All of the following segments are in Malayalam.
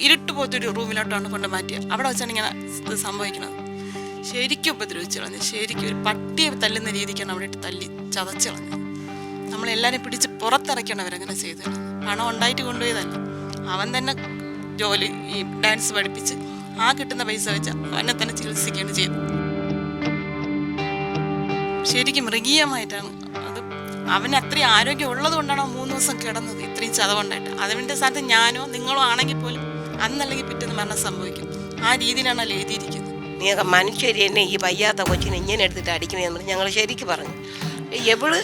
ഇരുട്ട് പോലത്തെ ഒരു റൂമിലോട്ടാണ് കൊണ്ട് മാറ്റിയത്. അവിടെ വെച്ചാണ് ഇങ്ങനെ ഇത് സംഭവിക്കുന്നത്. ശരിക്കും ഉപദ്രവിച്ചു കളഞ്ഞു. ശരിക്കും ഒരു പട്ടിയെ തല്ലുന്ന രീതിക്കാണ് അവിടെ ഇട്ട് തല്ലി ചതച്ചു കളഞ്ഞു. നമ്മളെല്ലാവരും പിടിച്ച് പുറത്തിറക്കണം അവരങ്ങനെ ചെയ്തത്. പണം ഉണ്ടായിട്ട് കൊണ്ടുപോയതല്ല. അവൻ തന്നെ ജോലി ഈ ഡാൻസ് പഠിപ്പിച്ച് ആ കിട്ടുന്ന പൈസ വെച്ച് അവനെ തന്നെ ചികിത്സിക്കുകയാണ് ചെയ്തത്. ശരിക്കും മൃഗീയമായിട്ടാണ് അത്. അവന് അത്രയും ആരോഗ്യം ഉള്ളത് കൊണ്ടാണ് മൂന്ന് ദിവസം കിടന്നത്. ഇത്രയും ചതവുണ്ടായിട്ട്. അതിന്റെ സ്ഥാനത്ത് ഞാനോ നിങ്ങളോ ആണെങ്കിൽ പോലും അന്നല്ലെങ്കിൽ പിറ്റേന്ന് മരണം സംഭവിക്കും. ആ രീതിയിലാണ് അതിൽ എഴുതിയിരിക്കുന്നത്. നീയൊക്കെ മനുഷ്യർ എന്നെ ഈ വയ്യാത്ത കൊച്ചിനെ ഇങ്ങനെ എടുത്തിട്ട് അടിക്കണേന്ന് പറഞ്ഞ് ഞങ്ങൾ ശരിക്ക് പറഞ്ഞു. എവൾ?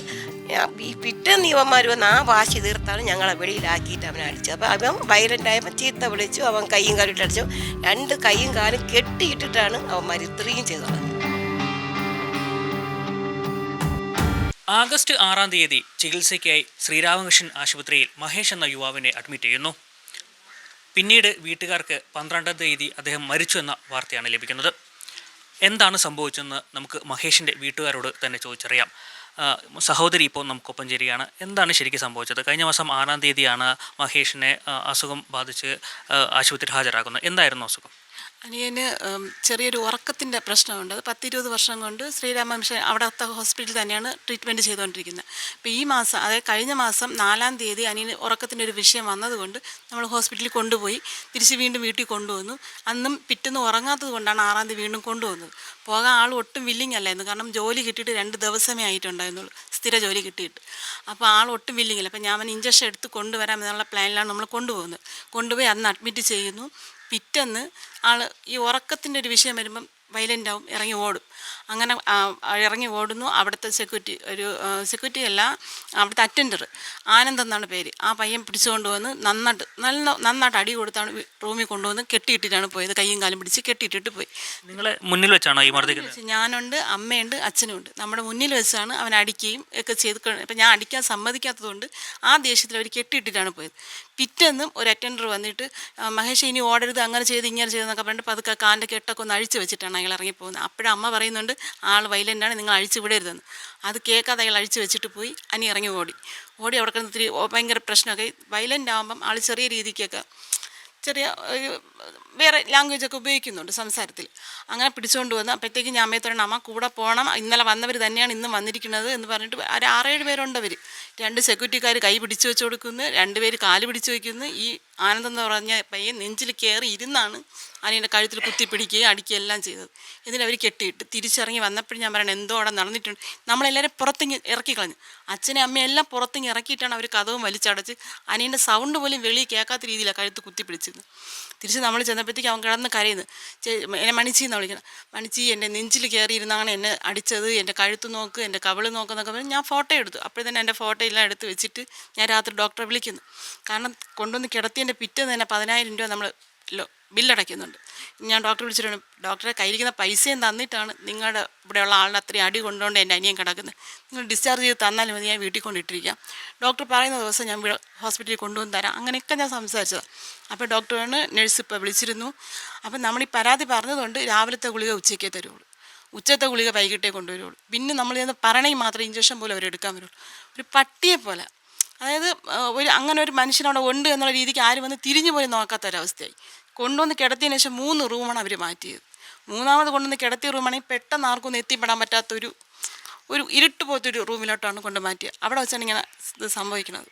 ഈ പിറ്റേന്ന് ഇവന്മാർ വന്ന് ആ വാശി തീർത്താണ് ഞങ്ങളെ വെളിയിലാക്കിയിട്ട് അവനെ അടിച്ചത് അപ്പോൾ അവൻ വയലന്റ് ആയപ്പോൾ ചീത്ത വിളിച്ചു അവൻ കൈയും കാലിട്ട് അടിച്ചു. രണ്ട് കൈയും കാലും കെട്ടിയിട്ടിട്ടാണ് അവന്മാർ ഇത്രയും ചെയ്തത് ആഗസ്റ്റ് ആറാം തീയതി ചികിത്സയ്ക്കായി ശ്രീരാമകൃഷ്ണൻ ആശുപത്രിയിൽ മഹേഷ് എന്ന യുവാവിനെ അഡ്മിറ്റ് ചെയ്യുന്നു. പിന്നീട് വീട്ടുകാർക്ക് പന്ത്രണ്ടാം തീയതി അദ്ദേഹം മരിച്ചു എന്ന വാർത്തയാണ് ലഭിക്കുന്നത്. എന്താണ് സംഭവിച്ചതെന്ന് നമുക്ക് മഹേഷിന്റെ വീട്ടുകാരോട് തന്നെ ചോദിച്ചറിയാം. സഹോദരി ഇപ്പോൾ നമുക്കൊപ്പം ചേരുകയാണ്. എന്താണ് ശരിക്കും സംഭവിച്ചത്? കഴിഞ്ഞ മാസം ആറാം തീയതിയാണ് മഹേഷിനെ അസുഖം ബാധിച്ച് ആശുപത്രിയിൽ ഹാജരാക്കുന്നത് എന്തായിരുന്നു അസുഖം? അനിയന് ചെറിയൊരു ഉറക്കത്തിന്റെ പ്രശ്നമുണ്ട്. അത് പത്തിരുപത് വർഷം കൊണ്ട് ശ്രീരാമ മിഷൻ അവിടുത്തെ ഹോസ്പിറ്റലിൽ തന്നെയാണ് ട്രീറ്റ്മെന്റ് ചെയ്തുകൊണ്ടിരിക്കുന്നത്. അപ്പോൾ ഈ മാസം അതായത് കഴിഞ്ഞ മാസം നാലാം തീയതി അനിയന് ഉറക്കത്തിന്റെ ഒരു വിഷയം വന്നതുകൊണ്ട് നമ്മൾ ഹോസ്പിറ്റലിൽ കൊണ്ടുപോയി തിരിച്ച് വീണ്ടും വീട്ടിൽ കൊണ്ടുവന്നു. അന്നും പിറ്റേന്ന് ഉറങ്ങാത്തത് കൊണ്ടാണ് ആറാം തീയതി വീണ്ടും കൊണ്ടുവന്നത്. പോകാൻ ആൾ ഒട്ടും വില്ലിങ് അല്ലായിരുന്നു. കാരണം ജോലി കിട്ടിയിട്ട് രണ്ട് ദിവസമേ ആയിട്ടുണ്ടായിരുന്നുള്ളൂ. സ്ഥിര ജോലി കിട്ടിയിട്ട്. അപ്പോൾ ആൾ ഒട്ടും വില്ലിങ്ങില്ല അപ്പോൾ ഞാൻ ഇഞ്ചക്ഷൻ എടുത്ത് കൊണ്ടുവരാം എന്നുള്ള പ്ലാനിലാണ് നമ്മൾ കൊണ്ടുപോകുന്നത്. കൊണ്ടുപോയി അന്ന് അഡ്മിറ്റ് ചെയ്യുന്നു. പിറ്റേന്ന് ആൾ ഈ ഉറക്കത്തിന്റെ ഒരു വിഷയം വരുമ്പം വയലന്റ് ആവും ഇറങ്ങി ഓടും. അങ്ങനെ ഇറങ്ങി ഓടുന്നു. അവിടുത്തെ സെക്യൂരിറ്റി ഒരു സെക്യൂരിറ്റി അല്ല അവിടുത്തെ അറ്റൻഡർ ആനന്ദ് എന്നാണ് പേര്. ആ പയ്യൻ പിടിച്ചുകൊണ്ട് വന്ന് നന്നായിട്ട് നല്ല നന്നായിട്ട് അടി കൊടുത്താണ് റൂമിൽ കൊണ്ടുവന്ന് കെട്ടിയിട്ടിട്ടാണ് പോയത്. കൈയും കാലും പിടിച്ച് കെട്ടിയിട്ടിട്ട് പോയി. നിങ്ങൾ മുന്നിൽ വെച്ചാണോ ഈ മർദ്ദിക്കുന്നത്? ഞാനുണ്ട് അമ്മയുണ്ട് അച്ഛനുണ്ട് നമ്മുടെ മുന്നിൽ വെച്ചാണ് അവൻ അടിക്കുകയും ഒക്കെ ചെയ്ത് ഇപ്പം ഞാൻ അടിക്കാൻ സമ്മതിക്കാത്തതുകൊണ്ട് ആ ദേഷ്യത്തിൽ അവർ കെട്ടിയിട്ടിട്ടാണ് പോയത്. പിറ്റേന്നും ഒരു അറ്റൻഡർ വന്നിട്ട് മഹേഷ് ഇനി ഓടരുത് അങ്ങനെ ചെയ്ത് ഇങ്ങനെ ചെയ്തെന്നൊക്കെ പറഞ്ഞിട്ട് പതുക്കെ കാലിന്റെ കെട്ടൊക്കെ ഒന്ന് അഴിച്ച് വെച്ചിട്ടാണ് അയാൾ ഇറങ്ങിപ്പോകുന്നത്. അപ്പോഴും അമ്മ പറയുന്നുണ്ട് ആൾ വൈലന്റാണ് നിങ്ങൾ അഴിച്ച് വിടരുതെന്ന്. അത് കേൾക്കാതെ അയാൾ അഴിച്ച് വെച്ചിട്ട് പോയി അനി ഇറങ്ങി ഓടി. ഓടി അവിടെ കിടന്ന് ഇത്തിരി ഭയങ്കര പ്രശ്നമൊക്കെ. വയലന്റ് ആകുമ്പം ആൾ ചെറിയ രീതിക്കൊക്കെ ചെറിയ വേറെ ലാംഗ്വേജ് ഒക്കെ ഉപയോഗിക്കുന്നുണ്ട് സംസാരത്തിൽ. അങ്ങനെ പിടിച്ചുകൊണ്ട് വന്ന് അപ്പോഴത്തേക്ക് ഞാൻ അമ്മയത്തോടെ അമ്മ കൂടെ പോകണം ഇന്നലെ വന്നവർ തന്നെയാണ് ഇന്നും വന്നിരിക്കുന്നത് എന്ന് പറഞ്ഞിട്ട് ഒരു ആറേഴ് പേരുണ്ട് അവർ രണ്ട് സെക്യൂരിറ്റിക്കാർ കൈ പിടിച്ചു വെച്ച് കൊടുക്കുന്നു രണ്ട് പേര് കാൽ പിടിച്ചു വയ്ക്കുന്നു ഈ ആനന്ദം എന്ന് പറഞ്ഞ പയ്യൻ നെഞ്ചിൽ കയറി ഇരുന്നാണ് അനിയന്റെ കഴുത്തിൽ കുത്തിപ്പിടിക്കുകയും അടിക്കുകയും എല്ലാം ചെയ്തത്. എന്നിട്ട് അവർ കെട്ടിയിട്ട് തിരിച്ചിറങ്ങി വന്നപ്പോഴും ഞാൻ പറയണം എന്തോ അവിടെ നടന്നിട്ടുണ്ട്. നമ്മളെല്ലാവരും പുറത്തിങ്ങ് ഇറക്കി കളഞ്ഞു അച്ഛനെ അമ്മയും എല്ലാം പുറത്തിങ്ങ് ഇറക്കിയിട്ടാണ് അവർ കഥവും വലിച്ചടച്ച് അനിയന്റെ സൗണ്ട് പോലും വെളിയിൽ കേൾക്കാത്ത രീതിയിലാണ് കഴുത്ത് കുത്തി പിടിച്ചിരുന്നത്. തിരിച്ച് നമ്മൾ ചെന്നപ്പോഴത്തേക്ക് അവൻ കിടന്ന് കരയുന്നു. എന്നെ മണിച്ചി എന്നാണ് വിളിക്കണം മണിച്ചി എന്റെ നെഞ്ചിൽ കയറിയിരുന്നാണ് എന്നെ അടിച്ചത്. എന്റെ കഴുത്ത് നോക്ക് എന്റെ കവിൾ നോക്കുന്നൊക്കെ പറഞ്ഞ് ഞാൻ ഫോട്ടോ എടുത്തു. അപ്പോൾ തന്നെ എന്റെ ഫോട്ടോ എല്ലാം എടുത്ത് വെച്ചിട്ട് ഞാൻ രാത്രി ഡോക്ടറെ വിളിക്കുന്നു. കാരണം കൊണ്ടുവന്ന് കിടത്തിയതിന്റെ പിറ്റേന്ന് തന്നെ പതിനായിരം രൂപ നമ്മൾ ബില്ലടയ്ക്കുന്നുണ്ട്. ഞാൻ ഡോക്ടറെ വിളിച്ചിട്ടുണ്ട് ഡോക്ടറെ കയ്യിലിരിക്കുന്ന പൈസയും തന്നിട്ടാണ് നിങ്ങളുടെ ഇവിടെയുള്ള ആളുടെ അത്രയും അടി കൊണ്ടുകൊണ്ട് എന്റെ അനിയൻ കിടക്കുന്നത് നിങ്ങൾ ഡിസ്ചാർജ് ചെയ്ത് തന്നാൽ മതി ഞാൻ വീട്ടിൽ കൊണ്ടിട്ടിരിക്കാം. ഡോക്ടർ പറയുന്ന ദിവസം ഞാൻ ഹോസ്പിറ്റലിൽ കൊണ്ടുവന്ന് തരാം. അങ്ങനെയൊക്കെ ഞാൻ സംസാരിച്ചത്. അപ്പോൾ ഡോക്ടറാണ് നഴ്സ് ഇപ്പോൾ വിളിച്ചിരുന്നു. അപ്പം നമ്മൾ ഈ പരാതി പറഞ്ഞതുകൊണ്ട് രാവിലത്തെ ഗുളിക ഉച്ചയ്ക്കേ തരുള്ളൂ. ഉച്ചത്തെ ഗുളിക വൈകിട്ടേ കൊണ്ടുവരുള്ളൂ. പിന്നെ നമ്മൾ ചെന്ന് പറയണമെങ്കിൽ മാത്രമേ ഇഞ്ചക്ഷൻ പോലും അവരെടുക്കാൻ വരുള്ളൂ ഒരു പട്ടിയെ പോലെ അതായത് ഒരു അങ്ങനെ ഒരു മനുഷ്യനവിടെ ഉണ്ട് എന്നുള്ള രീതിക്ക് ആരും വന്ന് തിരിഞ്ഞു പോലും നോക്കാത്ത ഒരവസ്ഥയായി കൊണ്ടുവന്ന് കിടത്തിയതിന് ശേഷം മൂന്ന് റൂമാണ് അവർ മാറ്റിയത്. മൂന്നാമത് കൊണ്ടുവന്ന് കിടത്തിയ റൂമാണെങ്കിൽ പെട്ടെന്ന് ആർക്കും ഒന്നും എത്തിപ്പെടാൻ പറ്റാത്തൊരു ഒരു ഇരുട്ട് പോലത്തെ ഒരു റൂമിലോട്ടാണ് കൊണ്ട് മാറ്റിയത്. അവിടെ വെച്ചാണ് ഇങ്ങനെ ഇത് സംഭവിക്കുന്നത്.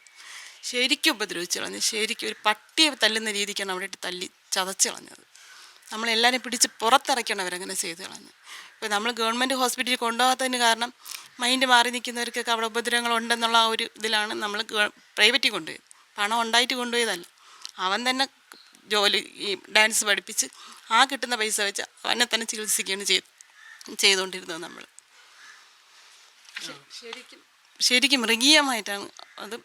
ശരിക്കും ഉപദ്രവിച്ചു കളഞ്ഞു. ശരിക്കും ഒരു പട്ടിയെ തല്ലുന്ന രീതിക്കാണ് അവിടെ ഇട്ട് തല്ലി ചതച്ച് കളഞ്ഞത്. നമ്മളെല്ലാവരും പിടിച്ച് പുറത്തിറക്കണം അവരങ്ങനെ ചെയ്ത് കളഞ്ഞു ഇപ്പോൾ നമ്മൾ ഗവൺമെന്റ് ഹോസ്പിറ്റലിൽ കൊണ്ടുപോകാത്തതിന് കാരണം മൈൻഡ് മാറി നിൽക്കുന്നവർക്കൊക്കെ അവിടെ ഉപദ്രവങ്ങളുണ്ടെന്നുള്ള ആ ഒരു ഇതിലാണ് നമ്മൾ പ്രൈവറ്റിൽ കൊണ്ടുപോയത്. പണം ഉണ്ടായിട്ട് കൊണ്ടുപോയതല്ല. അവൻ തന്നെ ജോലി ഈ ഡാൻസ് പഠിപ്പിച്ച് ആ കിട്ടുന്ന പൈസ വെച്ച് അവനെ തന്നെ ചികിത്സിക്കുകയാണ് ചെയ്ത് ചെയ്തുകൊണ്ടിരുന്നത് നമ്മൾ ശരിക്കും. ശരിക്കും മൃഗീയമായിട്ടാണ് അത്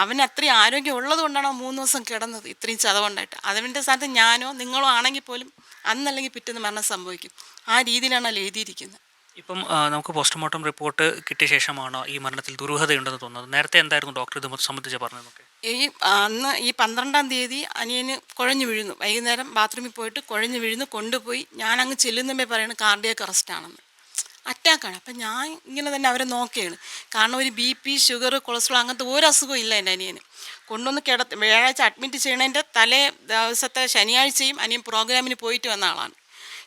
അവന് അത്രയും ആരോഗ്യം ഉള്ളത് കൊണ്ടാണ് മൂന്ന് ദിവസം കിടന്നത്? ഇത്രയും ചതവുണ്ടായിട്ട്. അതിന്റെ സ്ഥാനത്ത് ഞാനോ നിങ്ങളോ ആണെങ്കിൽ പോലും അന്നല്ലെങ്കിൽ പിറ്റേന്ന് മരണം സംഭവിക്കും. ആ രീതിയിലാണ് അതിൽ എഴുതിയിരിക്കുന്നത്. ഇപ്പം നമുക്ക് പോസ്റ്റ്മോർട്ടം റിപ്പോർട്ട് കിട്ടിയ ശേഷമാണോ ഈ മരണത്തിൽ ദുരൂഹതയുണ്ടെന്ന് തോന്നുന്നത്? നേരത്തെ എന്തായിരുന്നു ഡോക്ടർ ഇത് സംബന്ധിച്ച് പറഞ്ഞത് ഈ അന്ന് ഈ പന്ത്രണ്ടാം തീയതി അനിയന് കുഴഞ്ഞു വീഴുന്നു. വൈകുന്നേരം ബാത്റൂമിൽ പോയിട്ട് കുഴഞ്ഞു വീഴുന്നു. കൊണ്ടുപോയി ഞാൻ അങ്ങ് ചെല്ലുന്നമേ പറയുന്നത് കാർഡിയക് അറസ്റ്റ് ആണെന്ന് അറ്റാക്കാണ്. അപ്പം ഞാൻ ഇങ്ങനെ തന്നെ അവരെ നോക്കുകയാണ് കാരണം ഒരു ബി പി ഷുഗർ കൊളസ്ട്രോൾ അങ്ങനത്തെ ഒരു അസുഖവും ഇല്ല എന്റെ അനിയന്. കൊണ്ടുവന്ന് കിട വ്യാഴാഴ്ച അഡ്മിറ്റ് ചെയ്യണതിന്റെ തലേ ദിവസത്തെ ശനിയാഴ്ചയും അനിയൻ പ്രോഗ്രാമിന് പോയിട്ട് വന്ന ആളാണ്.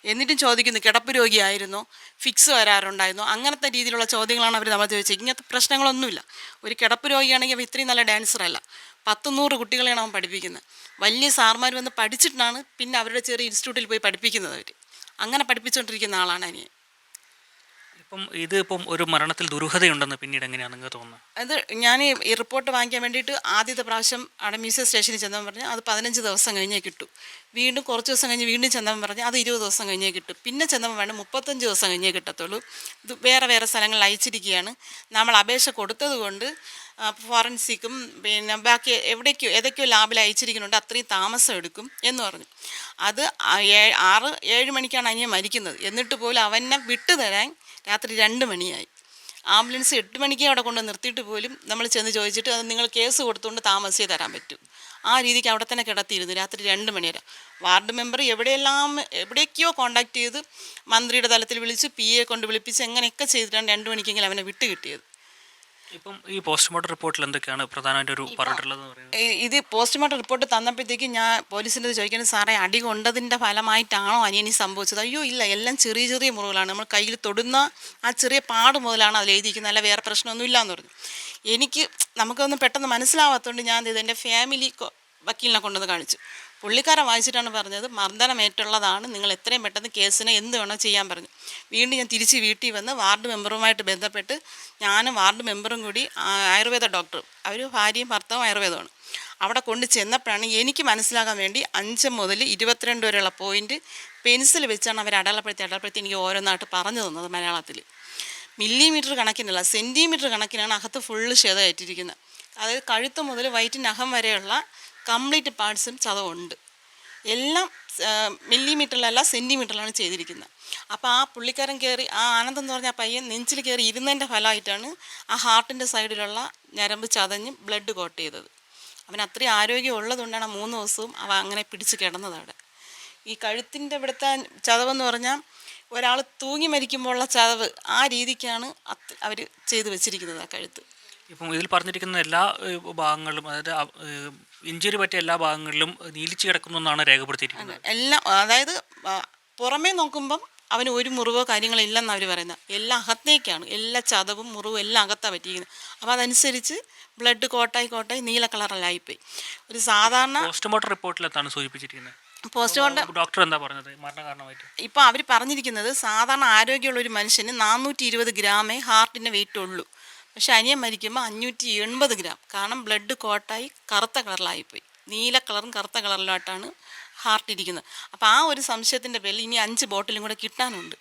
എന്നിട്ടും ചോദിക്കുന്നു കിടപ്പ് രോഗിയായിരുന്നു? ഫിക്സ് വരാറുണ്ടായിരുന്നു? അങ്ങനത്തെ രീതിയിലുള്ള ചോദ്യങ്ങളാണ് അവർ നമ്മൾ ചോദിച്ചത്. ഇങ്ങനത്തെ പ്രശ്നങ്ങളൊന്നുമില്ല. ഒരു കിടപ്പ് രോഗിയാണെങ്കിൽ അവൻ ഇത്രയും നല്ല ഡാൻസറല്ല പത്ത് നൂറ് കുട്ടികളെയാണ് അവൻ പഠിപ്പിക്കുന്നത്. വലിയ സാർമാർ വന്ന് പഠിച്ചിട്ടാണ് പിന്നെ അവരുടെ ചെറിയ ഇൻസ്റ്റിറ്റ്യൂട്ടിൽ പോയി പഠിപ്പിക്കുന്നത് അവർ. അങ്ങനെ പഠിപ്പിച്ചുകൊണ്ടിരിക്കുന്ന ആളാണ് അനിയൻ. ഇപ്പം ഇത് ഇപ്പം ഒരു മരണത്തിൽ ദുരൂഹതയുണ്ടെന്ന് പിന്നീട് എങ്ങനെയാണ് നിങ്ങൾക്ക് തോന്നുന്നത്? ഞാൻ ഈ റിപ്പോർട്ട് വാങ്ങിക്കാൻ വേണ്ടിയിട്ട് ആദ്യത്തെ പ്രാവശ്യം അവിടെ മ്യൂസിയം സ്റ്റേഷനിൽ ചെന്നവൻ പറഞ്ഞു അത് പതിനഞ്ച് ദിവസം കഴിഞ്ഞേ കിട്ടും. വീണ്ടും കുറച്ച് ദിവസം കഴിഞ്ഞ് വീണ്ടും ചെന്നവൻ പറഞ്ഞു അത് ഇരുപത് ദിവസം കഴിഞ്ഞേ കിട്ടും. പിന്നെ ചെന്നവൻ വേണം മുപ്പത്തഞ്ച് ദിവസം കഴിഞ്ഞേ കിട്ടത്തുള്ളൂ. ഇത് വേറെ വേറെ സ്ഥലങ്ങളിൽ അയച്ചിരിക്കുകയാണ്. നമ്മൾ അപേക്ഷ കൊടുത്തത് കൊണ്ട് ഫോറൻസിക്കും പിന്നെ ബാക്കി എവിടേക്കോ ഏതൊക്കെയോ ലാബിൽ അയച്ചിരിക്കുന്നുണ്ട് അത്രയും താമസം എടുക്കും എന്ന് പറഞ്ഞു. അത് ആറ് ഏഴ് മണിക്കാണ് അനിയൻ മരിക്കുന്നത്. എന്നിട്ട് പോലും അവനെ വിട്ടുതരാൻ രാത്രി രണ്ട് മണിയായി. ആംബുലൻസ് എട്ട് മണിക്ക് അവിടെ കൊണ്ട് നിർത്തിയിട്ട് പോലും നമ്മൾ ചെന്ന് ചോദിച്ചിട്ട് അത് നിങ്ങൾ കേസ് കൊടുത്തുകൊണ്ട് താമസിച്ച് തരാൻ പറ്റും. ആ രീതിക്ക് അവിടെ തന്നെ കിടത്തിയിരുന്നു രാത്രി രണ്ട് മണി വരെ. വാർഡ് മെമ്പർ എവിടെയെല്ലാം എവിടേക്കോ കോണ്ടാക്ട് ചെയ്ത് മന്ത്രിയുടെ തലത്തിൽ വിളിച്ച് പി എ കൊണ്ട് വിളിപ്പിച്ച് എങ്ങനെയൊക്കെ ചെയ്തിട്ടാണ് രണ്ട് മണിക്കെങ്കിലും അവനെ വിട്ട് കിട്ടിയത് ഇപ്പം ഈ പോസ്റ്റ്മോർട്ടം റിപ്പോർട്ടിൽ എന്തൊക്കെയാണ് പ്രധാനമായിട്ട് ഒരു പറഞ്ഞിട്ടുള്ളതെന്ന് പറയുന്നത്? ഇത് പോസ്റ്റ്മോർട്ടം റിപ്പോർട്ട് തന്നപ്പോഴത്തേക്ക് ഞാൻ പോലീസിന്റെ ചോദിക്കുന്നത് സാറേ അടി കൊണ്ടതിന്റെ ഫലമായിട്ടാണോ അനിയനി സംഭവിച്ചത്? അയ്യോ ഇല്ല എല്ലാം ചെറിയ ചെറിയ മുറിവുകളാണ് നമ്മൾ കയ്യിൽ തൊടുന്ന ആ ചെറിയ പാട് മുതലാണ് അതിൽ എഴുതിയിരിക്കുന്നത്. അല്ല വേറെ പ്രശ്നമൊന്നും എന്ന് പറഞ്ഞു. എനിക്ക് നമുക്കൊന്നും പെട്ടെന്ന് മനസ്സിലാവാത്തതുകൊണ്ട് ഞാൻ ഇത് എന്റെ ഫാമിലി വക്കീലിനെ കൊണ്ടുവന്ന് കാണിച്ചു. പുള്ളിക്കാരൻ വായിച്ചിട്ടാണ് പറഞ്ഞത് മർദ്ദനമേറ്റുള്ളതാണ് നിങ്ങൾ എത്രയും പെട്ടെന്ന് കേസിനെ എന്ത് വേണോ ചെയ്യാൻ പറഞ്ഞു. വീണ്ടും ഞാൻ തിരിച്ച് വീട്ടിൽ വന്ന് വാർഡ് മെമ്പറുമായിട്ട് ബന്ധപ്പെട്ട് ഞാനും വാർഡ് മെമ്പറും കൂടി ആയുർവേദ ഡോക്ടർ അവർ ഭാര്യയും ഭർത്താവും ആയുർവേദമാണ്. അവിടെ കൊണ്ട് ചെന്നപ്പോഴാണ് എനിക്ക് മനസ്സിലാകാൻ വേണ്ടി അഞ്ച് മുതൽ ഇരുപത്തിരണ്ട് വരെയുള്ള പോയിന്റ് പെൻസിൽ വെച്ചാണ് അവർ അടയാളപ്പെടുത്തി അടയാളപ്പെടുത്തി എനിക്ക് ഓരോന്നായിട്ട് പറഞ്ഞു തന്നത് മലയാളത്തിൽ മില്ലിമീറ്റർ കണക്കിനല്ല സെന്റിമീറ്റർ കണക്കിനാണ് അകത്ത് ഫുള്ള് ക്ഷതമായിട്ടിരിക്കുന്നത് അതായത് കഴുത്ത് മുതൽ വയറ്റിനകം വരെയുള്ള കംപ്ലീറ്റ് പാർട്സും ചതവുണ്ട് എല്ലാം മില്ലിമീറ്ററിലല്ല സെന്റിമീറ്ററിലാണ് ചെയ്തിരിക്കുന്നത്. അപ്പോൾ ആ പുള്ളിക്കാരൻ കയറി ആ ആനന്ദം എന്ന് പറഞ്ഞ പയ്യൻ നെഞ്ചിൽ കയറി ഇരുന്നതിന്റെ ഫലമായിട്ടാണ് ആ ഹാർട്ടിന്റെ സൈഡിലുള്ള ഞരമ്പ് ചതഞ്ഞ് ബ്ലഡ് കോട്ട് ചെയ്തത്. അവൻ അത്രയും ആരോഗ്യം ഉള്ളതുകൊണ്ടാണ് മൂന്ന് ദിവസവും അവ അങ്ങനെ പിടിച്ച് കിടന്നത് അവിടെ. ഈ കഴുത്തിന്റെ ഇവിടുത്തെ ചതവെന്ന് പറഞ്ഞാൽ ഒരാൾ തൂങ്ങി മരിക്കുമ്പോഴുള്ള ചതവ് ആ രീതിക്കാണ് അവർ ചെയ്തു വെച്ചിരിക്കുന്നത് ആ കഴുത്ത്. ഇപ്പം ഇതിൽ പറഞ്ഞിരിക്കുന്ന എല്ലാ ഭാഗങ്ങളും ഭാഗങ്ങളിലും അതായത് ഇഞ്ചുറി പറ്റിയ എല്ലാ ഭാഗങ്ങളിലും നീലിച്ച് കിടക്കുന്നു എന്നാണ് രേഖപ്പെടുത്തിയിരിക്കുന്നത്. എല്ലാം അതായത് പുറമേ നോക്കുമ്പം അവന് ഒരു മുറിവോ കാര്യങ്ങളോ ഇല്ലെന്ന് അവർ പറയുന്നത്. എല്ലാം അകത്തേക്കാണ്. എല്ലാ ചതവും മുറിവും എല്ലാം അകത്താണ് പറ്റിയിരിക്കുന്നത്. അപ്പോൾ അതനുസരിച്ച് ബ്ലഡ് കോട്ടായി കോട്ടായി നീല കളറിലായിപ്പോയി ഒരു സാധാരണ പോസ്റ്റ്മോർട്ടം റിപ്പോർട്ടിലെത്താണ് സൂചിപ്പിച്ചിരിക്കുന്നത്? പോസ്റ്റ്മോർട്ടം ഡോക്ടർ എന്താ പറഞ്ഞത്? മരണകാരണമായിട്ട് ഇപ്പോൾ അവർ പറഞ്ഞിരിക്കുന്നത് സാധാരണ ആരോഗ്യമുള്ള ഒരു മനുഷ്യന് നാനൂറ്റി ഇരുപത് ഗ്രാമേ ഹാർട്ടിന്റെ വെയിറ്റ് ഉള്ളൂ. പക്ഷെ അനിയൻ മരിക്കുമ്പോൾ അഞ്ഞൂറ്റി എൺപത് ഗ്രാം. കാരണം ബ്ലഡ് കോട്ടായി കറുത്ത കളറിലായിപ്പോയി. നീല കളറും കറുത്ത കളറിലായിട്ടാണ് ഹാർട്ട് ഇരിക്കുന്നത്. അപ്പോൾ ആ ഒരു സംശയത്തിന്റെ പേരിൽ ഇനി അഞ്ച് ബോട്ടിലും കൂടെ കിട്ടാനുണ്ട്.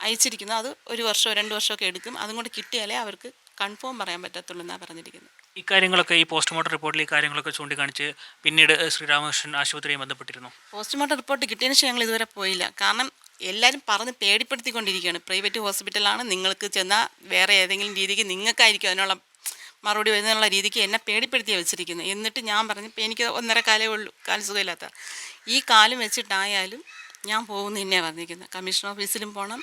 അയച്ചിരിക്കുന്നത് അത് ഒരു വർഷമോ രണ്ട് വർഷമൊക്കെ എടുക്കും. അതും കൂടെ കിട്ടിയാലേ അവർക്ക് കൺഫേം പറയാൻ പറ്റത്തുള്ളൂ എന്നാണ് പറഞ്ഞിരിക്കുന്നത്. കാര്യങ്ങളൊക്കെ ഈ പോസ്റ്റ്മോർട്ടം റിപ്പോർട്ടിൽ ഈ കാര്യങ്ങളൊക്കെ ചൂണ്ടിക്കാണിച്ച് പിന്നീട് ശ്രീരാമകൃഷ്ണൻ ആശുപത്രിയെ ബന്ധപ്പെട്ടിരുന്നു. പോസ്റ്റ്മോർട്ടം റിപ്പോർട്ട് കിട്ടിയതിന് ശേഷം ഞങ്ങൾ ഇതുവരെ പോയില്ല. കാരണം എല്ലാവരും പറഞ്ഞ് പേടിപ്പെടുത്തിക്കൊണ്ടിരിക്കുകയാണ്. പ്രൈവറ്റ് ഹോസ്പിറ്റലാണ് നിങ്ങൾക്ക് ചെന്നാൽ വേറെ ഏതെങ്കിലും രീതിക്ക് നിങ്ങൾക്കായിരിക്കും അതിനുള്ള മറുപടി വരുന്നുള്ള രീതിക്ക് എന്നെ പേടിപ്പെടുത്തിയാണ് വെച്ചിരിക്കുന്നത് എന്നിട്ട് ഞാൻ പറഞ്ഞു എനിക്ക് ഒന്നര കാലേ ഉള്ളൂ കാൽ സുഖമില്ലാത്ത. ഈ കാലം വെച്ചിട്ടായാലും ഞാൻ പോകുന്നു തന്നെയാണ് പറഞ്ഞിരിക്കുന്നത് കമ്മീഷൻ ഓഫീസിലും പോകണം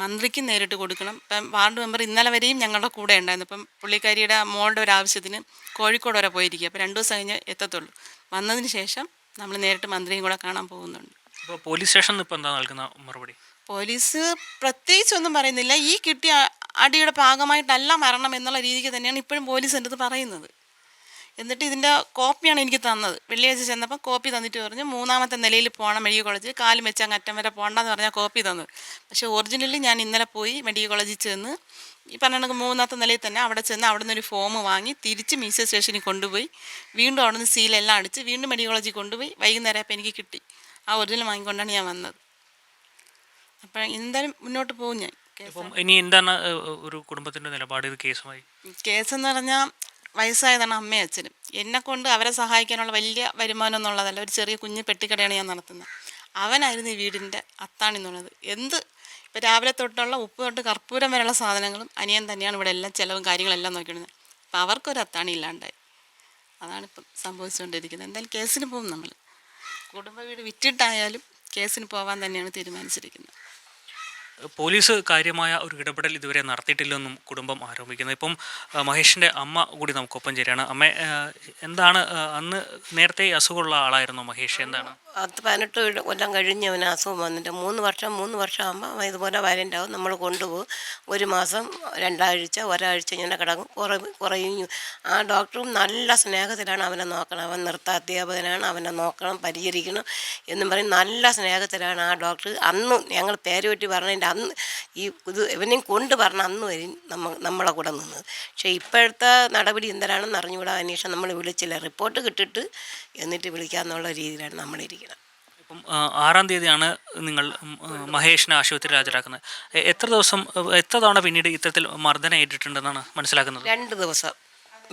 മന്ത്രിക്ക് നേരിട്ട് കൊടുക്കണം. ഇപ്പം വാർഡ് മെമ്പർ ഇന്നലെ വരെയും ഞങ്ങളുടെ കൂടെ ഉണ്ടായിരുന്നു. ഇപ്പം പുള്ളിക്കാരിയുടെ മോളുടെ ഒരു ആവശ്യത്തിന് കോഴിക്കോട് വരെ പോയിരിക്കുക അപ്പോൾ രണ്ട് ദിവസം കഴിഞ്ഞ് എത്തത്തുള്ളൂ. വന്നതിന് ശേഷം നമ്മൾ നേരിട്ട് മന്ത്രിയും കൂടെ കാണാൻ പോകുന്നുണ്ട്. പോലീസ് സ്റ്റേഷനിൽ ഇപ്പോൾ എന്താ നൽകുന്ന മറുപടി? പോലീസ് പ്രത്യേകിച്ചൊന്നും പറയുന്നില്ല. ഈ കിട്ടിയ അടിയുടെ ഭാഗമായിട്ടല്ല മരണം എന്നുള്ള രീതിക്ക് തന്നെയാണ് ഇപ്പോഴും പോലീസ് എന്റെ അടുത്ത് പറയുന്നത്. എന്നിട്ട് ഇതിന്റെ കോപ്പിയാണ് എനിക്ക് തന്നത്. വെള്ളിയാഴ്ച ചെന്നപ്പോൾ കോപ്പി തന്നിട്ട് പറഞ്ഞു മൂന്നാമത്തെ നിലയിൽ പോകണം മെഡിക്കൽ കോളേജിൽ. കാലും വെച്ച് അങ്ങ് അറ്റം വരെ പോകണ്ടെന്ന് പറഞ്ഞാൽ കോപ്പി തന്നത്. പക്ഷേ ഒറിജിനലി ഞാൻ ഇന്നലെ പോയി മെഡിക്കൽ കോളേജിൽ ചെന്ന് ഈ പറഞ്ഞ മൂന്നാമത്തെ നിലയിൽ തന്നെ അവിടെ ചെന്ന് അവിടെ നിന്ന് ഒരു ഫോം വാങ്ങി തിരിച്ച് മീസ സ്റ്റേഷനിൽ കൊണ്ടുപോയി. വീണ്ടും അവിടെ നിന്ന് സീലെല്ലാം അടിച്ച് വീണ്ടും മെഡിക്കൽ കോളേജിൽ കൊണ്ടുപോയി. വൈകുന്നേരം അപ്പോൾ എനിക്ക് കിട്ടി. ആ ഒറിജിനൽ വാങ്ങിക്കൊണ്ടാണ് ഞാൻ വന്നത്. അപ്പം എന്തായാലും മുന്നോട്ട് പോകും ഞാൻ കേസ്. ഇപ്പം ഇനി എന്താണ് ഒരു കുടുംബത്തിന്റെ നിലപാട് ഇത് കേസുമായി? എന്ന് പറഞ്ഞാൽ വയസ്സായതാണ് അമ്മയും അച്ഛനും. എന്നെ കൊണ്ട് അവരെ സഹായിക്കാനുള്ള വലിയ വരുമാനം എന്നുള്ളതല്ല ഒരു ചെറിയ കുഞ്ഞു പെട്ടിക്കടയാണ് ഞാൻ നടത്തുന്നത്. അവനായിരുന്നു ഈ വീടിന്റെ അത്താണി എന്നുള്ളത് എന്ത്? ഇപ്പം രാവിലെ തൊട്ടുള്ള ഉപ്പ് തൊട്ട് കർപ്പൂരം വരെയുള്ള സാധനങ്ങളും അനിയൻ തന്നെയാണ് ഇവിടെ എല്ലാം ചിലവും കാര്യങ്ങളെല്ലാം നോക്കിയിരുന്നത് അപ്പം അവർക്കൊരു അത്താണി ഇല്ലാണ്ടായി. അതാണിപ്പം സംഭവിച്ചുകൊണ്ടിരിക്കുന്നത്. എന്തായാലും കേസിന് പോകും നമ്മൾ കുടുംബ വീട് വിറ്റിട്ടായാലും കേസിന് പോവാൻ തന്നെയാണ് തീരുമാനിച്ചിരിക്കുന്നത്. പോലീസ് കാര്യമായ ഒരു ഇടപെടൽ ഇതുവരെ നടത്തിയിട്ടില്ലെന്നും കുടുംബം ആരോപിക്കുന്നു. ഇപ്പം മഹേഷിന്റെ അമ്മ കൂടി നമുക്കൊപ്പം ചേരുകയാണ്. അമ്മ എന്താണ് അന്ന് നേരത്തെ അസുഖമുള്ള ആളായിരുന്നു മഹേഷ്. എന്താണ്? പത്ത് പതിനെട്ട് കൊല്ലം- കഴിഞ്ഞ് അവന് അസുഖം വന്നിട്ട് മൂന്ന് വർഷം മൂന്ന് വർഷം ആകുമ്പോൾ ഇതുപോലെ വയലന്റ് ആവും നമ്മൾ കൊണ്ടുപോകും. ഒരു മാസം രണ്ടാഴ്ച ഒരാഴ്ച ഇങ്ങനെ കിടക്കും. കുറ കുറയും. ആ ഡോക്ടറും നല്ല സ്നേഹത്തിലാണ് അവനെ നോക്കണം. അവൻ നൃത്ത അധ്യാപകനാണ്. അവനെ നോക്കണം പരിചരിക്കണം എന്നും പറയും നല്ല സ്നേഹത്തിലാണ് ആ ഡോക്ടർ. അന്ന് ഞങ്ങൾ പേര് വെട്ടി പറഞ്ഞതിന്റെ അന്ന് ഈ ഇത് ഇവനെയും കൊണ്ട് പറഞ്ഞ അന്ന് വരെ നമ്മ നമ്മളെ കൂടെ നിന്നത് പക്ഷേ ഇപ്പോഴത്തെ നടപടി എന്തരാണെന്ന് അറിഞ്ഞുകൂടാ അന്വേഷണം നമ്മൾ വിളിച്ചില്ല. റിപ്പോർട്ട് കിട്ടിട്ട് എന്നിട്ട് വിളിക്കാമെന്നുള്ള രീതിയിലാണ് നമ്മളിരിക്കുന്നത് ഇപ്പം ആറാം തീയതിയാണ് നിങ്ങൾ മഹേഷിനെ ആശുപത്രിയിൽ ഹാജരാക്കുന്നത്. എത്ര ദിവസം എത്ര തവണ പിന്നീട് ഇത്തരത്തിൽ മർദ്ദനം ഏറ്റിട്ടുണ്ടെന്നാണ് മനസ്സിലാക്കുന്നത്? രണ്ട് ദിവസം.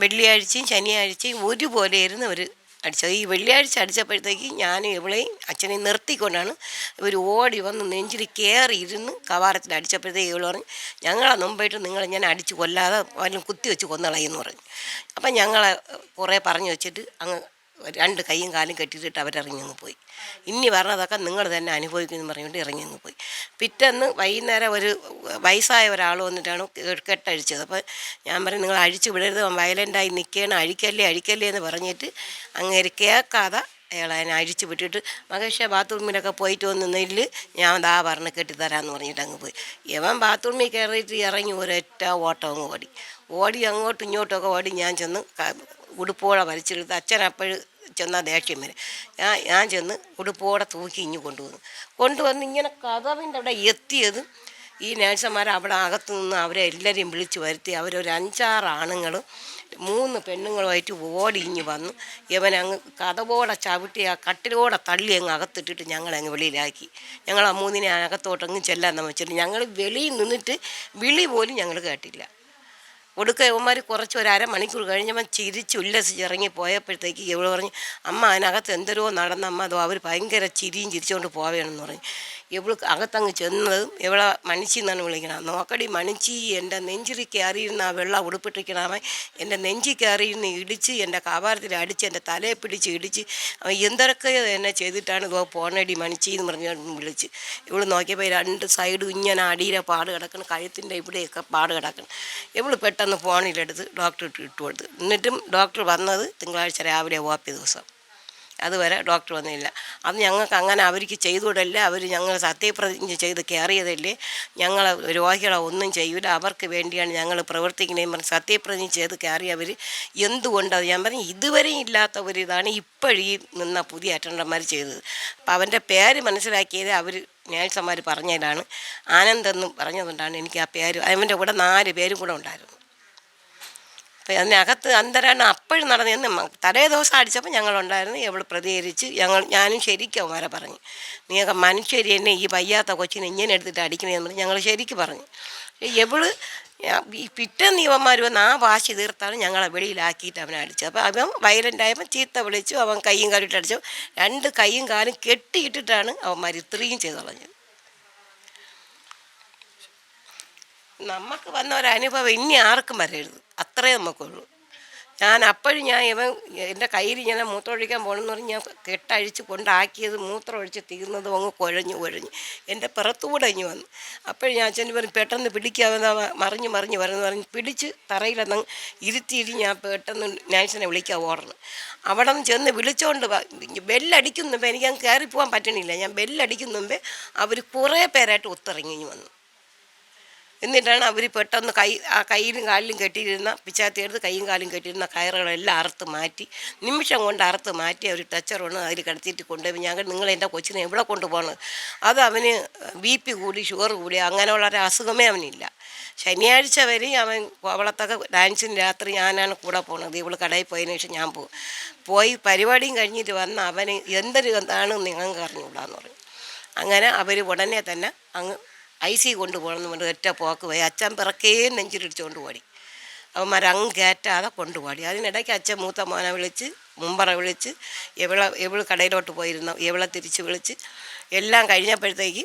വെള്ളിയാഴ്ചയും ശനിയാഴ്ചയും ഒരുപോലെ ഇരുന്ന് അവർ അടിച്ചത്. ഈ വെള്ളിയാഴ്ച അടിച്ചപ്പോഴത്തേക്ക് ഞാൻ ഇവളെയും അച്ഛനെ നിർത്തിക്കൊണ്ടാണ് ഇവർ ഓടി വന്ന് നെഞ്ചിൽ കയറി ഇരുന്ന് കവാരത്തിൽ അടിച്ചപ്പോഴത്തേക്ക് ഇവൾ പറഞ്ഞു ഞങ്ങളെ മുമ്പായിട്ട് നിങ്ങൾ ഞാൻ അടിച്ച് കൊല്ലാതെ വല്ലതും കുത്തി വെച്ച് കൊന്നളയെന്ന് പറഞ്ഞു. അപ്പം ഞങ്ങളെ കുറേ പറഞ്ഞു വെച്ചിട്ട് അങ്ങ് രണ്ട് കൈയും കാലും കെട്ടിയിട്ട് അവരിറങ്ങി അങ്ങ് പോയി. ഇനി പറഞ്ഞതൊക്കെ നിങ്ങൾ തന്നെ അനുഭവിക്കുമെന്ന് പറഞ്ഞുകൊണ്ട് ഇറങ്ങി അങ്ങ് പോയി. പിറ്റേന്ന് വൈകുന്നേരം ഒരു വയസ്സായ ഒരാൾ വന്നിട്ടാണ് കെട്ടഴിച്ചത്. അപ്പോൾ ഞാൻ പറയും നിങ്ങൾ അഴിച്ചു വിടരുത് വയലന്റായി നിൽക്കണം അഴിക്കല്ലേ അഴിക്കല്ലേ എന്ന് പറഞ്ഞിട്ട് അങ്ങേര് കേൾക്കാതെ അയാൾ അതിനെ അഴിച്ചു വിട്ടിട്ട് മകേഷ ബാത്റൂമിലൊക്കെ പോയിട്ട് വന്ന് നെല്ല് ഞാൻ ദാ പറഞ്ഞ് കെട്ടിത്തരാമെന്ന് പറഞ്ഞിട്ട് അങ്ങ് പോയി. ഇവൻ ബാത്റൂമിൽ കയറിയിട്ട് ഇറങ്ങി ഒരൊറ്റ ഓട്ടം അങ്ങ് ഓടി. ഓടി അങ്ങോട്ടും ഇങ്ങോട്ടൊക്കെ ഓടി ഞാൻ ചെന്ന് ഉടുപ്പോടെ വലിച്ചെടുത്ത് അച്ഛൻ അപ്പോഴും ചെന്നാൽ ദേഷ്യം വരും. ഞാൻ ഞാൻ ചെന്ന് ഉടുപ്പോടെ തൂക്കി ഇഞ്ഞ് കൊണ്ടുവന്നു. കൊണ്ടുവന്ന് ഇങ്ങനെ കഥവിന്റെ അവിടെ എത്തിയത് ഈ നേഴ്സന്മാർ അവിടെ അകത്തു നിന്ന് അവരെ എല്ലാവരെയും വിളിച്ച് വരുത്തി. അവരൊരു അഞ്ചാറ് ആണുങ്ങളും മൂന്ന് പെണ്ണുങ്ങളുമായിട്ട് ഓടി ഇഞ്ഞ് വന്നു. ഇവൻ അങ്ങ് കഥവോടെ ചവിട്ടി ആ കട്ടിലോടെ തള്ളി അങ്ങ് അകത്തിട്ടിട്ട് ഞങ്ങളങ്ങ് വെളിയിലാക്കി. ഞങ്ങൾ ആ മൂന്നിനെ അകത്തോട്ടങ്ങ് ചെല്ലാൻ വെച്ചിട്ട് ഞങ്ങൾ വെളിയിൽ നിന്നിട്ട് വിളി പോലും ഞങ്ങൾ കേട്ടില്ല. ഒടുക്ക ഇവന്മാർ കുറച്ച് ഒരു അരമണിക്കൂർ കഴിഞ്ഞപ്പോൾ ചിരിച്ച് ഉല്ലസിച്ച് ഇറങ്ങി പോയപ്പോഴത്തേക്ക് ഇവൾ പറഞ്ഞു അമ്മ അതിനകത്ത് നടന്ന അമ്മ അതോ അവർ ഭയങ്കര ചിരിയും ചിരിച്ചുകൊണ്ട് പോവുകയാണെന്ന് പറഞ്ഞു. ഇവൾ അകത്തങ്ങ് ചെന്നതും ഇവളെ മണിച്ചി എന്നാണ് വിളിക്കണം നോക്കടി മണിച്ചി എന്റെ നെഞ്ചിൽ കയറിയിരുന്ന ആ വെള്ളം ഉടുപ്പിട്ടിരിക്കണമേ എന്റെ നെഞ്ചി കയറിയിരുന്ന് ഇടിച്ച് എന്റെ കാവാരത്തിൽ അടിച്ച് എന്റെ തലയെ പിടിച്ച് ഇടിച്ച് എന്തൊക്കെ എന്നെ ചെയ്തിട്ടാണ് ഇതോ പോണടി മണിച്ചി എന്ന് പറഞ്ഞ് വിളിച്ച്. ഇവൾ നോക്കിയപ്പോൾ രണ്ട് സൈഡും ഇങ്ങനെ അടിയിലെ പാട് കിടക്കണം കഴുത്തിന്റെ ഇവിടെയൊക്കെ പാട് കിടക്കണം. ഇവൾ പെട്ടെന്ന് ഫോണിലെടുത്ത് ഡോക്ടർ ഇട്ട് കൊടുത്തു. എന്നിട്ടും ഡോക്ടർ വന്നത് തിങ്കളാഴ്ച രാവിലെ ഒ പി ദിവസം. അതുവരെ ഡോക്ടർ വന്നില്ല. അത് ഞങ്ങൾക്ക് അങ്ങനെ അവർക്ക് ചെയ്തുവിടല്ല അവർ ഞങ്ങൾ സത്യപ്രതിജ്ഞ ചെയ്ത് കയറിയതല്ലേ. ഞങ്ങൾ രോഗികളെ ഒന്നും ചെയ്യൂല. അവർക്ക് വേണ്ടിയാണ് ഞങ്ങൾ പ്രവർത്തിക്കുന്നതെന്ന് പറഞ്ഞ് സത്യപ്രതിജ്ഞ ചെയ്ത് കയറിയവർ എന്തുകൊണ്ടത് ഞാൻ പറഞ്ഞു ഇതുവരെയും ഇല്ലാത്ത ഒരു ഇപ്പോഴീ നിന്ന പുതിയ അറ്റൻഡർമാർ ചെയ്തത്. അപ്പം അവന്റെ പേര് മനസ്സിലാക്കിയത് അവർ നേഴ്സന്മാർ പറഞ്ഞതിലാണ്. ആനന്ദെന്ന് പറഞ്ഞതുകൊണ്ടാണ് എനിക്ക് ആ പേര്. അവന്റെ കൂടെ നാല് പേരും കൂടെ ഉണ്ടായിരുന്നു. അപ്പം അതിനകത്ത് അന്തരാണ് അപ്പോഴും നടന്നതെന്ന് മ- തലേ ദിവസം അടിച്ചപ്പോൾ ഞങ്ങളുണ്ടായിരുന്നു ഇവൾ പ്രതികരിച്ച് ഞങ്ങൾ ഞാനും ശരിക്കും അവരെ പറഞ്ഞു. നീയൊക്കെ മനുഷ്യരി എന്നെ ഈ വയ്യാത്ത കൊച്ചിനെ ഇങ്ങനെ എടുത്തിട്ട് അടിക്കണേന്ന് ഞങ്ങൾ ശരിക്ക് പറഞ്ഞു. എവൾ പിറ്റേന്ന് ഇവന്മാർ വന്ന് ആ വാശി തീർത്താണ് ഞങ്ങളെ വെളിയിലാക്കിയിട്ട് അവനെ അടിച്ചത് അപ്പോൾ അവൻ വയലന്റ് ആയപ്പോൾ ചീത്ത വിളിച്ചു അവൻ കൈയും കാലിട്ട് അടിച്ചു. രണ്ട് കൈയും കാലും കെട്ടിയിട്ടിട്ടാണ് അവന്മാർ ഇത്രയും ചെയ്തു കളഞ്ഞത് നമുക്ക് വന്ന ഒരനുഭവം ഇനി ആർക്കും വരരുത്. അത്രേ നമുക്കുള്ളൂ ഞാൻ അപ്പോഴും ഞാൻ ഇവൻ എന്റെ കയ്യിൽ ഇങ്ങനെ മൂത്രമൊഴിക്കാൻ പോകണമെന്ന് പറഞ്ഞ് ഞാൻ കെട്ടഴിച്ച് കൊണ്ടാക്കിയത് മൂത്രമൊഴിച്ച് തീർന്നത് അങ്ങ് കുഴഞ്ഞു കുഴഞ്ഞു. എന്റെ പുറത്തുകൂടെ ഇങ്ങ് വന്നു. അപ്പോഴും ഞാൻ അച്ഛൻ പറഞ്ഞു പെട്ടെന്ന് പിടിക്കാവുന്ന മറിഞ്ഞ് മറിഞ്ഞ് വരുന്നു പറഞ്ഞ് പിടിച്ച് തറയിലെന്ന് ഇരുത്തിയിട്ട് ഞാൻ പെട്ടെന്ന് നാൻസിനെ വിളിക്കാൻ ഓടണം. അവിടെ നിന്ന് ചെന്ന് വിളിച്ചോണ്ട്. ബെല്ലടിക്കും മുമ്പേ എനിക്ക് അങ്ങ് കയറിപ്പോകാൻ പറ്റണില്ല. ഞാൻ ബെല്ലടിക്കും മുമ്പേ അവർ കുറേ പേരായിട്ട് ഒത്തിറങ്ങി വന്നു. എന്നിട്ടാണ് അവർ പെട്ടെന്ന് കൈ ആ കയ്യിലും കാലിലും കെട്ടിയിരുന്ന പിച്ചാത്തി എടുത്ത് കൈയും കാലും കെട്ടിയിരുന്ന കയറുകളെല്ലാം അറുത്ത് മാറ്റി നിമിഷം കൊണ്ട് അറുത്ത് മാറ്റി അവർ ടച്ചർ കൊണ്ട് അതിൽ കിടത്തിയിട്ട് കൊണ്ടുപോയി. ഞങ്ങൾ നിങ്ങൾ എന്റെ കൊച്ചിനെ എവിടെ കൊണ്ടുപോകണം? അത് അവന് ബി പി കൂടി ഷുഗർ കൂടി അങ്ങനെയുള്ള ഒരു അസുഖമേ അവനില്ല. ശനിയാഴ്ച വരെ അവൻ കോവളത്തൊക്കെ ഡാൻസിന് രാത്രി ഞാനാണ് കൂടെ പോണത്. ഇവൾ കടയിൽ പോയതിനു ശേഷം ഞാൻ പോകും പോയി പരിപാടിയും കഴിഞ്ഞിട്ട് വന്ന് അവന് എന്തൊരു എന്താണ് നിങ്ങൾക്ക് അറിഞ്ഞുകൂടാന്ന് പറഞ്ഞു. അങ്ങനെ അവർ ഉടനെ തന്നെ അങ്ങ് ഐ സി കൊണ്ടുപോകണമെന്ന് പറഞ്ഞ് ഒറ്റ പോക്ക് പോയി. അച്ഛൻ പിറക്കേ നെഞ്ചിലിടിച്ചുകൊണ്ട് പോടി അവന്മാർ അങ്ങ് കയറ്റാതെ കൊണ്ടുപോടി. അതിനിടയ്ക്ക് അച്ഛൻ മൂത്ത മോനെ വിളിച്ച് മുമ്പറ വിളിച്ച് എവിള എവിൾ കടയിലോട്ട് പോയിരുന്നു എവിള തിരിച്ച് വിളിച്ച് എല്ലാം കഴിഞ്ഞപ്പോഴത്തേക്ക്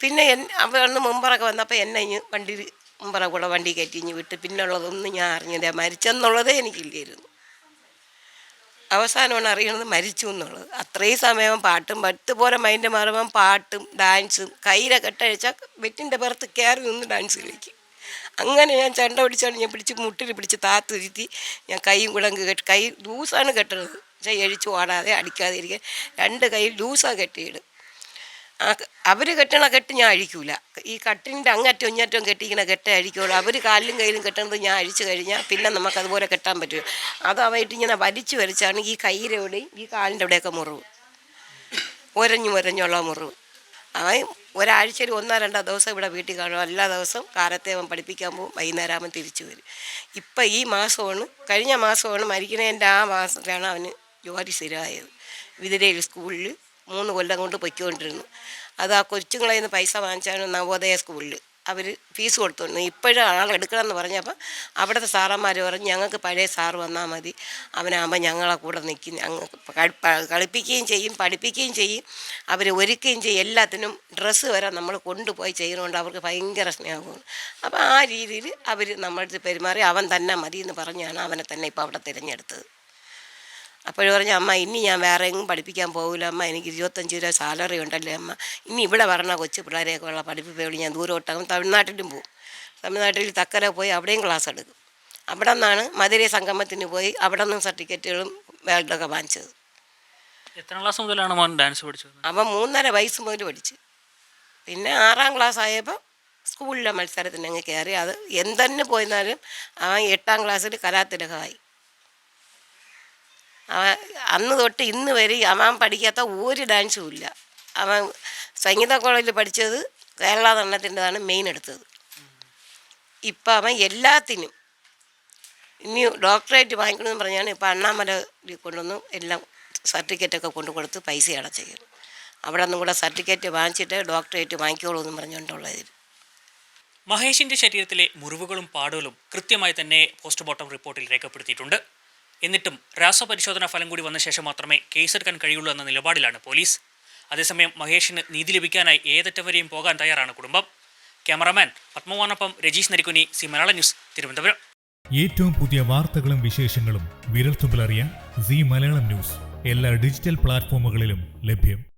പിന്നെ എൻ അവിടുന്ന് മുമ്പറൊക്കെ വന്നപ്പോൾ എന്നെ ഇഞ്ഞ് വണ്ടി മുമ്പറ കൂടെ വണ്ടി കയറ്റി ഇഞ്ഞ് വിട്ട്. പിന്നുള്ളതൊന്നും ഞാൻ അറിഞ്ഞില്ല. മരിച്ചെന്നുള്ളതേ എനിക്കില്ലായിരുന്നു. അവസാനമാണ് അറിയണത് മരിച്ചു എന്നുള്ളത്. അത്രയും സമയം പാട്ടും പത്ത് പോലെ മൈൻഡ് മാറുമ്പം പാട്ടും ഡാൻസും കയ്യിലെ കെട്ടഴിച്ചാൽ വെറ്റിന്റെ പുറത്ത് കയറി നിന്ന് ഡാൻസ് കളിക്കും. അങ്ങനെ ഞാൻ ചണ്ട പിടിച്ചാണ് ഞാൻ പിടിച്ച് മുട്ടിൽ പിടിച്ച് താത്തുരുത്തി ഞാൻ കൈയും കൂടെ കെട്ടി കൈ ലൂസാണ് കെട്ടണത്. പക്ഷേ എഴിച്ചു ഓടാതെ അടിക്കാതെ ഇരിക്കാൻ. രണ്ട് കൈ ലൂസാണ് കെട്ടിയിടും. അവർ കെട്ടണ കെട്ട് ഞാൻ അഴിക്കൂല. ഈ കട്ടിന്റെ അങ്ങറ്റം ഇങ്ങറ്റം കെട്ടിക്കണ കെട്ടേ അഴിക്കുള്ളൂ. അവർ കാലിലും കയ്യിലും കെട്ടണത് ഞാൻ അഴിച്ചു കഴിഞ്ഞാൽ പിന്നെ നമുക്ക് അതുപോലെ കെട്ടാൻ പറ്റും. അത് അവയിട്ട് ഇങ്ങനെ വലിച്ചു വരച്ചാണ് ഈ കയ്യിലെ എവിടെയും ഈ കാലിന്റെ അവിടെയൊക്കെ മുറിവ്. ഒരഞ്ഞു ഒരഞ്ഞുള്ള മുറിവ്. അവൻ ഒരാഴ്ചയിൽ ഒന്നോ രണ്ടോ ദിവസം ഇവിടെ വീട്ടിൽ കാണും. എല്ലാ ദിവസവും കാലത്തെ അവൻ പഠിപ്പിക്കാൻ പോകും. വൈകുന്നേരം അവൻ തിരിച്ചു വരും. ഇപ്പം ഈ മാസമാണ് കഴിഞ്ഞ മാസമാണ് മരിക്കുന്നതിന്റെ ആ മാസത്തിലാണ് അവന് ജോലി സ്ഥിരമായത്. വിതിരയിൽ സ്കൂളിൽ മൂന്ന് കൊല്ലം കൊണ്ട് പൊയ്ക്കൊണ്ടിരുന്നു. അത് ആ കൊച്ചുങ്ങളെ നിന്ന് പൈസ വാങ്ങിച്ചാണ് നവോദയ സ്കൂളിൽ അവർ ഫീസ് കൊടുത്തോണ്ട് ഇപ്പോഴും ആളെടുക്കണം എന്ന് പറഞ്ഞപ്പോൾ അവിടുത്തെ സാറന്മാർ പറഞ്ഞു ഞങ്ങൾക്ക് പഴയ സാറ് വന്നാൽ മതി. അവനാകുമ്പോൾ ഞങ്ങളെ കൂടെ നിൽക്കും ഞങ്ങൾക്ക് കളിപ്പിക്കുകയും ചെയ്യും പഠിപ്പിക്കുകയും ചെയ്യും. അവർ ഒരുക്കുകയും ചെയ്യും. എല്ലാത്തിനും ഡ്രസ്സ് വരെ നമ്മൾ കൊണ്ടുപോയി ചെയ്യുന്നതുകൊണ്ട് അവർക്ക് ഭയങ്കര സ്നേഹമാണ്. അപ്പോൾ ആ രീതിയിൽ അവർ നമ്മളടുത്ത് പെരുമാറി അവൻ തന്നെ മതി എന്ന് പറഞ്ഞാണ് അവനെ തന്നെ ഇപ്പോൾ അവിടെ തിരഞ്ഞെടുത്തത്. അപ്പോഴും പറഞ്ഞു അമ്മ ഇനി ഞാൻ വേറെ എങ്ങും പഠിപ്പിക്കാൻ പോകില്ല അമ്മ എനിക്ക് ഇരുപത്തഞ്ച് രൂപ സാലറി ഉണ്ടല്ലേ അമ്മ. ഇനി ഇവിടെ വരണ കൊച്ചു പിള്ളേരെയൊക്കെ ഉള്ള പഠിപ്പിപ്പ് വേണ്ടി ഞാൻ ദൂരോട്ടാകും തമിഴ്നാട്ടിലും പോകും തമിഴ്നാട്ടിൽ തക്കര പോയി അവിടെയും ക്ലാസ് എടുക്കും. അവിടെ നിന്നാണ് മധുരൈ സംഗമത്തിന് പോയി അവിടെ നിന്നും സർട്ടിഫിക്കറ്റുകളും വേൾഡൊക്കെ വാങ്ങിച്ചത്. എത്ര ക്ലാസ് മുതലാണ് മോൻ ഡാൻസ് പഠിച്ചത്? അവൻ മൂന്നര വയസ്സ് മുതൽ പഠിച്ചു. പിന്നെ ആറാം ക്ലാസ് ആയപ്പോൾ സ്കൂളിലെ മത്സരത്തിന് അങ്ങ് കയറി. അത് എന്തെന്നെ പോയിരുന്നാലും അവൻ എട്ടാം ക്ലാസ്സിൽ കലാതിലകമായി അവൻ അന്ന് തൊട്ട് ഇന്ന് വരെ അവൻ പഠിക്കാത്ത ഒരു ഡാൻസും ഇല്ല. അവൻ സംഗീത കോളേജിൽ പഠിച്ചത് കേരള നടനത്തിന്റെതാണ് മെയിൻ എടുത്തത്. ഇപ്പം അവൻ എല്ലാത്തിനും ഇനി ഡോക്ടറേറ്റ് വാങ്ങിക്കണമെന്ന് പറഞ്ഞാണ് ഇപ്പം അണ്ണാമല കൊണ്ടുവന്ന് എല്ലാം സർട്ടിഫിക്കറ്റൊക്കെ കൊണ്ടു കൊടുത്ത് പൈസ അടച്ചു അവിടെ നിന്നും കൂടെ സർട്ടിഫിക്കറ്റ് വാങ്ങിച്ചിട്ട് ഡോക്ടറേറ്റ് വാങ്ങിക്കോളൂ എന്ന് പറഞ്ഞുകൊണ്ടുള്ളത് മഹേഷിന്റെ ശരീരത്തിലെ മുറിവുകളും പാടുകളും കൃത്യമായി തന്നെ പോസ്റ്റ്മോർട്ടം റിപ്പോർട്ടിൽ രേഖപ്പെടുത്തിയിട്ടുണ്ട്. എന്നിട്ടും രാസപരിശോധനാ ഫലം കൂടി വന്ന ശേഷം മാത്രമേ കേസെടുക്കാൻ കഴിയുള്ളൂ എന്ന നിലപാടിലാണ് പോലീസ്. അതേസമയം മഹേഷിന് നീതി ലഭിക്കാനായി ഏതറ്റവരെയും പോകാൻ തയ്യാറാണ് കുടുംബം. ക്യാമറാമാൻ പത്മവാനൊപ്പം രജീഷ് നരിക്കുനി സി മലയാള ന്യൂസ് തിരുവനന്തപുരം. ഏറ്റവും പുതിയ വാർത്തകളും വിശേഷങ്ങളും വിരൽത്തുമ്പിൽ അറിയാൻ സി മലയാളം ന്യൂസ്. എല്ലാ ഡിജിറ്റൽ പ്ലാറ്റ്ഫോമുകളിലും ലഭ്യം.